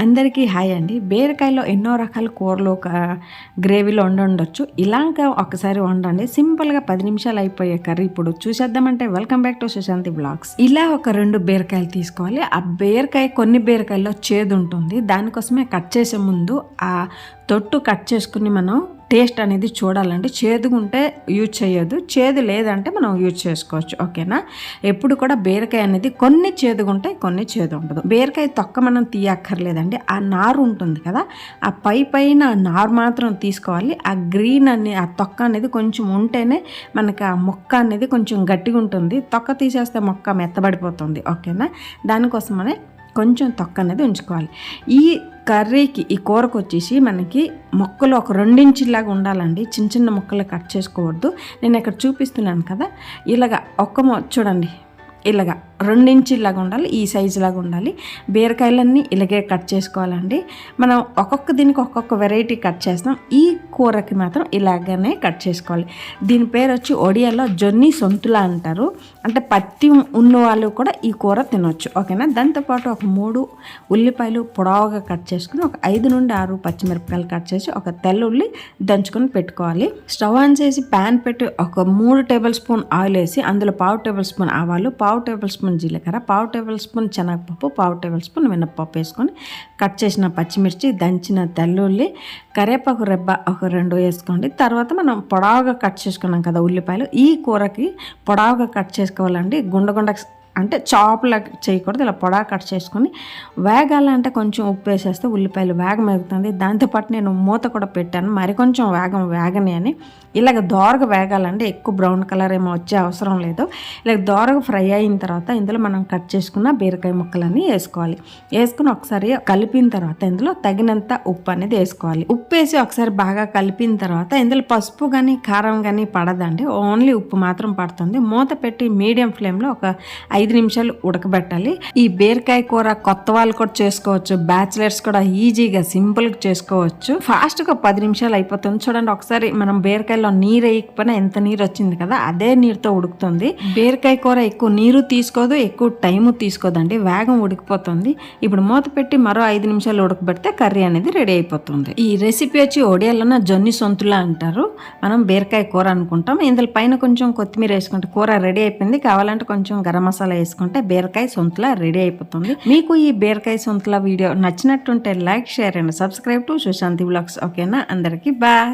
అందరికీ హాయ్ అండి. బీరకాయలో ఎన్నో రకాల కూరలు ఒక గ్రేవీలో వండుండొచ్చు ఇలాగ ఒకసారి వండండి. సింపుల్గా పది నిమిషాలు అయిపోయే కర్రీ ఇప్పుడు చూసేద్దామంటే welcome back to Sushanti blogs. ఇలా ఒక రెండు బీరకాయలు తీసుకోవాలి. ఆ బీరకాయ కొన్ని బీరకాయల్లో చేదు ఉంటుంది. దానికోసమే కట్ చేసే ముందు ఆ తొట్టు కట్ చేసుకుని మనం టేస్ట్ అనేది చూడాలండి. చేదుగుంటే యూజ్ చేయొద్దు. చేదు లేదంటే మనం యూజ్ చేసుకోవచ్చు. ఓకేనా? ఎప్పుడు కూడా బీరకాయ అనేది కొన్ని చేదుగుంటాయి కొన్ని చేదు ఉండదు బీరకాయ తొక్క మనం తీయక్కర్లేదండి. ఆ నారు ఉంటుంది కదా ఆ పై పైన నారు మాత్రం తీసుకోవాలి. ఆ గ్రీన్ అనే ఆ తొక్క అనేది కొంచెం ఉంటేనే మనకి ఆ మొక్క అనేది కొంచెం గట్టిగా ఉంటుంది తొక్క తీసేస్తే మొక్క మెత్తబడిపోతుంది. ఓకేనా? దానికోసమనే కొంచెం తొక్క అనేది ఉంచుకోవాలి. ఈ కర్రీకి ఈ కూరకు వచ్చేసి మనకి మొక్కలు ఒక రెండించిలాగా ఉండాలండి. చిన్న చిన్న ముక్కలు కట్ చేసుకోవద్దు. నేను ఇక్కడ చూపిస్తున్నాను కదా? ఇలాగా ఒక్క చూడండి. ఇలాగా రెండించిలాగా ఉండాలి ఈ సైజు లాగా ఉండాలి బీరకాయలన్నీ ఇలాగే కట్ చేసుకోవాలండి. మనం ఒక్కొక్క దీనికి ఒక్కొక్క వెరైటీ కట్ చేస్తాం. ఈ కూరకి మాత్రం ఇలాగనే కట్ చేసుకోవాలి. దీని పేరు వచ్చి ఒడియాలో జొన్ని సొంతులా అంటారు. అంటే పత్తి ఉన్న వాళ్ళు కూడా ఈ కూర తినొచ్చు ఓకేనా? దాంతోపాటు ఒక మూడు ఉల్లిపాయలు పొడవుగా కట్ చేసుకుని ఒక ఐదు నుండి ఆరు పచ్చిమిరపకాయలు కట్ చేసి ఒక తెల్ల ఉల్లి దంచుకొని పెట్టుకోవాలి. స్టవ్ ఆన్ చేసి ప్యాన్ పెట్టి ఒక మూడు టేబుల్ స్పూన్ ఆయిల్ వేసి అందులో పావు టేబుల్ స్పూన్ ఆవాలు పావు టేబుల్ స్పూన్ జీలకర్ర పావు టేబుల్ స్పూన్ శనగపప్పు పావు టేబుల్ స్పూన్ మినప్పప్పు వేసుకొని కట్ చేసిన పచ్చిమిర్చి దంచిన తెల్లుల్లి కరేపాకు రెబ్బ ఒక రెండు వేసుకోండి. తర్వాత మనం పొడవుగా కట్ చేసుకున్నాం కదా ఉల్లిపాయలు ఈ కూరకి పొడవుగా కట్ చేసుకోవాలండి. గుండగుండ అంటే చాప్లా చేయకూడదు ఇలా పొడా కట్ చేసుకొని వేగాలంటే కొంచెం ఉప్పు వేసేస్తే ఉల్లిపాయలు వేగం వేగుతుంది దాంతోపాటు నేను మూత కూడా పెట్టాను. మరి కొంచెం వేగం వేగని అని. ఇలాగ దోరగా వేగాలంటే ఎక్కువ బ్రౌన్ కలర్ ఏమో వచ్చే అవసరం లేదు. ఇలాగ దోరగా ఫ్రై అయిన తర్వాత ఇందులో మనం కట్ చేసుకున్న బీరకాయ ముక్కలన్నీ వేసుకోవాలి. వేసుకుని ఒకసారి కలిపిన తర్వాత ఇందులో తగినంత ఉప్పు అనేది వేసుకోవాలి. ఉప్పు వేసి ఒకసారి బాగా కలిపిన తర్వాత ఇందులో పసుపు కానీ కారం కానీ పడదండి. ఓన్లీ ఉప్పు మాత్రం పడుతుంది. మూత పెట్టి మీడియం ఫ్లేమ్లో ఒక ఐదు నిమిషాలు ఉడకబెట్టాలి. ఈ బీరకాయ కూర కొత్త వాళ్ళు కూడా చేసుకోవచ్చు బ్యాచిలర్స్ కూడా ఈజీగా సింపుల్గా చేసుకోవచ్చు. ఫాస్ట్గా పది నిమిషాలు అయిపోతుంది. చూడండి ఒకసారి మనం బీరకాయలో నీరు వేయకపోయినా ఎంత నీరు వచ్చింది కదా అదే నీరుతో ఉడుకుతుంది. బీరకాయ కూర ఎక్కువ నీరు తీసుకోదు ఎక్కువ టైం తీసుకోదండి. వేగం ఉడికిపోతుంది. ఇప్పుడు మూత పెట్టి మరో ఐదు నిమిషాలు ఉడకబెడితే కర్రీ అనేది రెడీ అయిపోతుంది. ఈ రెసిపీ వచ్చి ఒడియాలన్న జొన్ని సొంతులా అంటారు. మనం బీరకాయ కూర అనుకుంటాం. ఇందులో పైన కొంచెం కొత్తిమీర వేసుకుంటే కూర రెడీ అయిపోయింది. కావాలంటే కొంచెం గరం మసాలా మసాలా వేసుకుంటే బీరకాయ సొంతల రెడీ అయిపోతుంది. మీకు ఈ బీరకాయ సొంతల video నచ్చినట్టుంటే like share and subscribe to Sushanti blogs. ఓకేనా? అందరికీ బాయ్.